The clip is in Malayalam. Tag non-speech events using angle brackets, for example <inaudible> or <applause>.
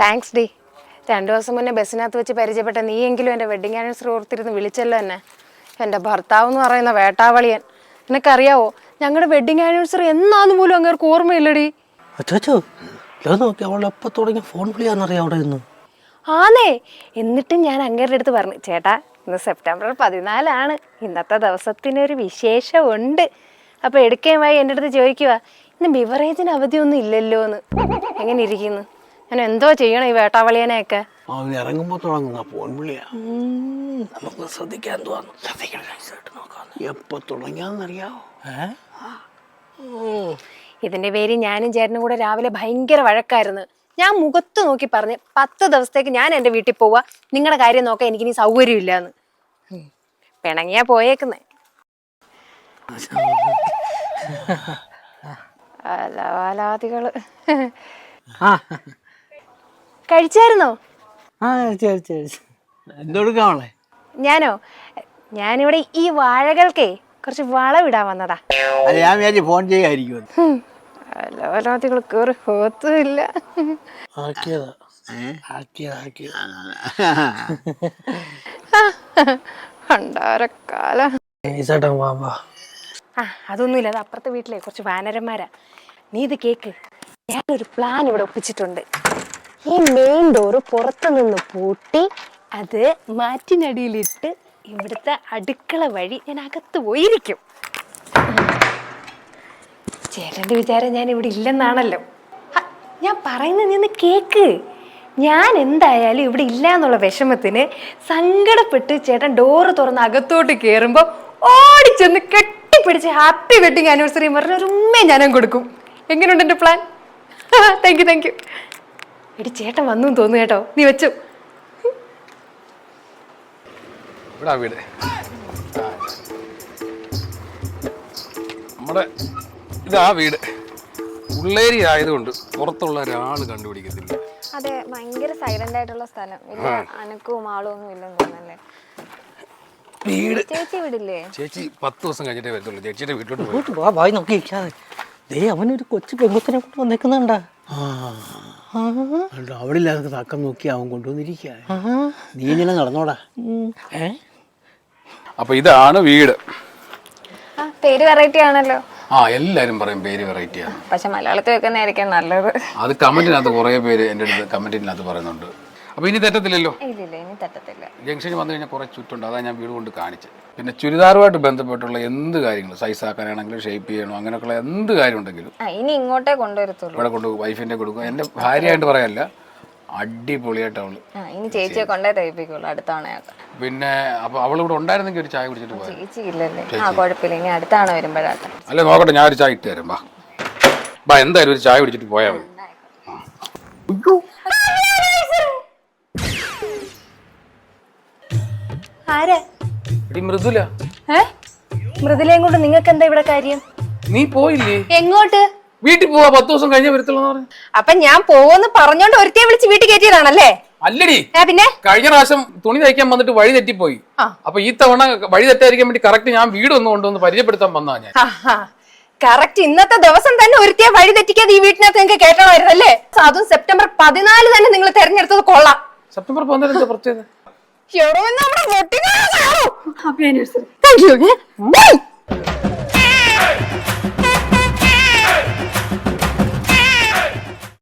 Thanks D. രണ്ടു ദിവസം മുന്നേ ബസ്സിനകത്ത് വെച്ച് പരിചയപ്പെട്ട നീയെങ്കിലും എന്റെ വെഡിങ് ആനിവേഴ്സറി ഓർത്തിരുന്ന് വിളിച്ചല്ലോ എന്നെ. എന്റെ ഭർത്താവ് എന്ന് പറയുന്ന വേട്ടാവളിയൻ. നിനക്കറിയാവോ ഞങ്ങളുടെ വെഡിങ് ആനിവേഴ്സറി എന്നാന്ന് പോലും അങ്ങേർക്ക് ഓർമ്മയില്ലടി. അച്ചാച്ചോ ലോ നോക്കി അവൾ എപ്പോൾ തുടങ്ങിയ ഫോൺ വിളിയാന്നറിയാം അവിടെ നിന്ന് ആന്നേ എന്നിട്ടും ഞാൻ അങ്ങേരുടെ അടുത്ത് പറഞ്ഞു ചേട്ടാ ഇന്ന് സെപ്റ്റംബർ പതിനാലാണ്. ഇന്നത്തെ ദിവസത്തിനൊരു വിശേഷമുണ്ട് അപ്പോൾ എടുക്കേമായി എന്റെ അടുത്ത് ചോദിക്കുക ഇന്ന് ബിവറേജിന് അവധിയൊന്നും ഇല്ലല്ലോ എന്ന് എങ്ങനെ ഇരിക്കുന്നു? ഞാൻ എന്തോ ചെയ്യണം ഈ വേട്ടാവളിയനെയൊക്കെ. അവൻ ഇറങ്ങുമ്പോൾ തുടങ്ങുന്ന ഫോൺ വിളിയാ നമുക്ക് ശ്രദ്ധിക്കാൻ തോന്നുന്നു. ശ്രദ്ധിക്കണം നോക്കാം എപ്പോ തുടങ്ങിയാന്നറിയാവോ? ഇതിന്റെ പേര് ഞാനും ചേട്ടനും കൂടെ രാവിലെ ഭയങ്കര വഴക്കായിരുന്നു. ഞാൻ മുഖത്ത് നോക്കി പറഞ്ഞ് പത്ത് ദിവസത്തേക്ക് ഞാൻ എന്റെ വീട്ടിൽ പോവാ. നിങ്ങളുടെ കാര്യം നോക്കാൻ എനിക്കിനി സൗകര്യമില്ല എന്ന് പിണങ്ങിയാ പോയേക്കുന്നേ. <laughs> അലവാലാദികൾ. ആ. കഴിച്ചായിരുന്നോ? ആ ശരി ശരി എന്തെടുക്കാവളെ ഞാനോ? ഞാനിവിടെ ഈ വാഴകൾക്കേ കുറച്ച് വളവിടാൻ വന്നതാ. അല്ല ഞാൻ വിചാരിച്ചു ഫോൺ ചെയ്യായിരിക്കും അലവാലാദികൾ കയറി പോത്തുമില്ല ആക്കിയതാ. ആക്കിയതാ ആക്കിയതാ. ഭണ്ഡാരക്കാലം. നൈസായിട്ട് വാ വാ. ആ അതൊന്നുമില്ല. അത് അപ്പുറത്തെ വീട്ടിലെ കുറച്ച് വാനരന്മാരാ. നീ ഇത് കേക്ക്. ഞാനൊരു പ്ലാൻ ഇവിടെ ഒപ്പിച്ചിട്ടുണ്ട്. ഈ മെയിൻ ഡോറ് പുറത്തുനിന്ന് പൂട്ടി അത് മാറ്റിനടിയിലിട്ട് ഇവിടുത്തെ അടുക്കള വഴി ഞാൻ അകത്ത് പോയിരിക്കും. ചേട്ടന്റെ വിചാരം ഞാൻ ഇവിടെ ഇല്ലെന്നാണല്ലോ. ഞാൻ പറയുന്നത് നീ കേക്ക്. ഞാൻ എന്തായാലും ഇവിടെ ഇല്ല എന്നുള്ള വിഷമത്തിന് സങ്കടപ്പെട്ട് ചേട്ടൻ ഡോറ് തുറന്ന് അകത്തോട്ട് കയറുമ്പോൾ ഓടിച്ചെന്ന് കെട്ടിപ്പിടിച്ച് ഹാപ്പി വെഡിങ് ആനിവേഴ്സറി പറഞ്ഞ ഒരു ഉമ്മയും ഞാനും കൊടുക്കും. എങ്ങനെയുണ്ട് എന്റെ plan thank you thank you എടി ചേട്ടൻ വന്നു തോന്നു തോന്നുന്നു കേട്ടോ. നീ വെച്ചു. ഇവിടെ വീട്? നമ്മുടെ ഇതാ വീട്. ഉള്ളേരി ആയതുകൊണ്ട് പുറത്തുള്ള ഒരാൾ കണ്ടുപിടിക്കത്തില്ല. അതെ ഭയങ്കര സൈലന്റ് ആയിട്ടുള്ള സ്ഥലം. വലിയ അനക്കവും ആളും ഒന്നും ഇല്ലെന്ന് തോന്നല്ലേ വീട്. ചേച്ചി വിടില്ലേ? ചേച്ചി പത്ത് ദിവസം കഴിഞ്ഞിട്ടേ വരത്തുള്ളൂ. ചേച്ചിയുടെ വീട്ടിലോട്ട് പോയി. വായി നോക്കി ദേ അവനൊരു കൊച്ചു പെൺകുത്തിനെ കൊണ്ട് വന്നേക്കുന്നുണ്ടാ. അവളില്ലാതെ തക്കം നോക്കി അവൻ കൊണ്ടുവന്നിരിക്കുക നീ ഇങ്ങനെ നടന്നോടാ. അപ്പൊ ഇതാണ് വീട്. ആ പേര് വെറൈറ്റി ആണല്ലോ. ആ എല്ലാരും പറയും പേര് വെറൈറ്റിയാണ് പക്ഷെ മലയാളത്തിൽ വെക്കുന്നതായിരിക്കും നല്ലത്. അത് കമന്റിനകത്ത് കുറേ പേര് എന്റെ അടുത്ത് കമന്റിനകത്ത് പറയുന്നുണ്ട്. അപ്പൊ ഇനി തെറ്റത്തില്ലല്ലോ? ഇല്ലില്ല ഇനി തെറ്റത്തില്ല. ജംഗ്ഷനിൽ വന്നു കഴിഞ്ഞാൽ കുറേ ചുറ്റുണ്ട്. അതാണ് ഞാൻ വീട് കൊണ്ട് കാണിച്ചത്. പിന്നെ ചുരിദാറുമായിട്ട് ബന്ധപ്പെട്ടുള്ള എന്ത് കാര്യങ്ങൾ സൈസ് ആക്കാനാണെങ്കിലും ഷേപ്പ് ചെയ്യണോ അങ്ങനെയൊക്കെയുള്ള എന്ത് കാര്യം ഉണ്ടെങ്കിലും ആ ഇനി ഇങ്ങോട്ടേ കൊണ്ടുവരത്തുള്ളൂ. ഇവിടെ കൊണ്ട് വൈഫിന്റെ കൊടുക്കും. എന്റെ ഭാര്യയായിട്ട് പറയല്ല അടിപൊളിയായിട്ട് അവൾ ആ ഇനി ചേച്ചിയെ കൊണ്ടേ തയ്പ്പിക്കുള്ളൂ അടുത്ത തവണയാക്കാം പിന്നെ അപ്പൊ ഇവിടെ ഉണ്ടായിരുന്നെങ്കിൽ ഒരു ചായ കുടിച്ചിട്ട് പോയാൽ ചേച്ചി ഇല്ലല്ലേ? ആ കുഴപ്പമില്ല. ഇനി അല്ല അല്ലെ നോക്കട്ടെ ഞാൻ ഒരു ചായ ഇട്ട് തരാം വാ. ബാ എന്തായാലും ഒരു ചായ കുടിച്ചിട്ട് പോയാൽ മതി. ആരാ? മൃദുല. ഏ? മൃദുലയും കൊണ്ട് നിങ്ങൾക്ക് എന്താ ഇവിടെ കാര്യം? നീ പോയില്ലേ? എങ്ങോട്ട്? വീട്ടിൽ പോവാ പത്ത് ദിവസം കഴിഞ്ഞേ വരത്തുള്ളൂ അപ്പൊ ഞാൻ പോവെന്ന് പറഞ്ഞോണ്ട് ഒരുത്തേ വിളിച്ച് വീട്ടിൽ കയറ്റിയതാണല്ലേ? അല്ലടി. പിന്നെ? കഴിഞ്ഞ പ്രാവശ്യം തുണി തയ്ക്കാൻ വന്നിട്ട് വഴി തെറ്റിപ്പോയി. അപ്പൊ ഈ തവണ വഴി തെറ്റായിരിക്കാൻ വേണ്ടി കറക്റ്റ് ഞാൻ വീട് ഒന്ന് കൊണ്ടുവന്ന് പരിചയപ്പെടുത്താൻ വന്നാ ഞാൻ. കറക്റ്റ് ഇന്നത്തെ ദിവസം തന്നെ ഒരുത്തിയെ വഴി തെറ്റിക്കാതെ ഈ വീട്ടിനകത്ത് നിങ്ങൾക്ക് കേട്ടണമായിരുന്നല്ലേ അതും സെപ്റ്റംബർ പതിനാല് തന്നെ നിങ്ങൾ തെരഞ്ഞെടുത്തത് കൊള്ളാം. സെപ്റ്റംബർ പതിനാല് എന്താ പ്രത്യേകത? എടോ, ഇത്